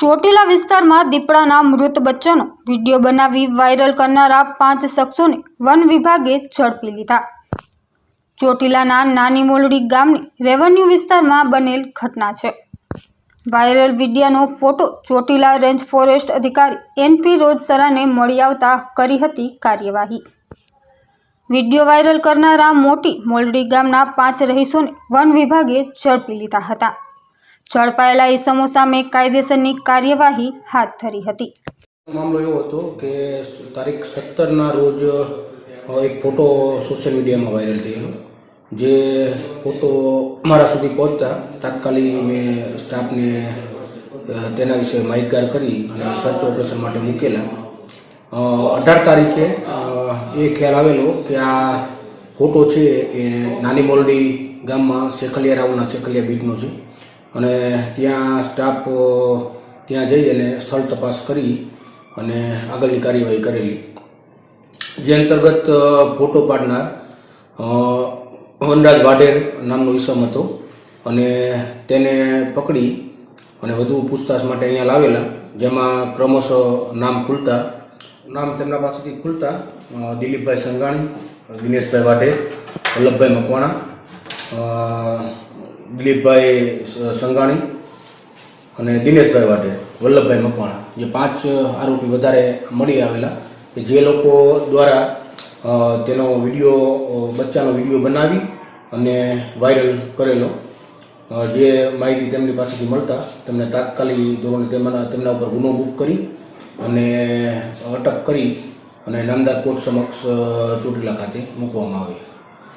ચોટીલા વિસ્તારમાં દીપડાના મૃત બચ્ચાનો વીડિયો બનાવી વાયરલ કરનારા પાંચ શખ્સોને વન વિભાગે ઝડપી લીધા. ચોટીલાના નાની મોલડી ગામની રેવન્યુ વિસ્તારમાં બનેલ ઘટના છે. વાયરલ વિડીયાનો ફોટો ચોટીલા રેન્જ ફોરેસ્ટ અધિકારી એનપી રોજસરાને મળી આવતા કરી હતી કાર્યવાહી. વીડિયો વાયરલ કરનારા મોટી મોલડી ગામના પાંચ રહીશોને વન વિભાગે ઝડપી લીધા હતા. ઝડપાયેલા ઇસમો સામે કાયદેસરની કાર્યવાહી હાથ ધરી હતી. મામલો એવો હતો કે તારીખ સત્તરના રોજ એક ફોટો સોશિયલ મીડિયામાં વાયરલ થયેલો. જે ફોટો મારા સુધી પહોંચતા તાત્કાલિક મેં સ્ટાફને તેના વિશે માહિતગાર કરી અને સર્ચ ઓપરેશન માટે મૂકેલા. અઢાર તારીખે એ ખ્યાલ આવેલો કે આ ફોટો છે એ નાની મોરડી ગામમાં શેખલિયા રાવના શેખલિયા બીટનો છે. અને ત્યાં સ્ટાફ ત્યાં જઈ અને સ્થળ તપાસ કરી અને આગળની કાર્યવાહી કરેલી. જે અંતર્ગત ફોટો પાડનાર વનરાજ વાઢેર નામનો ઈસમ હતો અને તેને પકડી અને વધુ પૂછતાછ માટે અહીંયા લાવેલા, જેમાં ક્રમશઃ નામ ખુલતા, નામ તેમના પાસેથી ખુલતા દિલીપભાઈ સંઘાણી, દિનેશભાઈ વાઢેર, વલ્લભભાઈ મકવાણા દિલીપભાઈ સંઘાણી અને દિનેશભાઈ વાટે વલ્લભભાઈ મકવાણા. જે પાંચ આરોપી વધારે મળી આવેલા કે જે લોકો દ્વારા તેનો વીડિયો બચ્ચાનો વીડિયો બનાવી અને વાયરલ કરેલો. જે માહિતી તેમની પાસેથી મળતા તેમને તાત્કાલિક ધોરણે તેમના તેમના ઉપર ગુનો બુક કરી અને અટક કરી અને નામદાર કોર્ટ સમક્ષ ચોટીલા ખાતે મૂકવામાં આવી.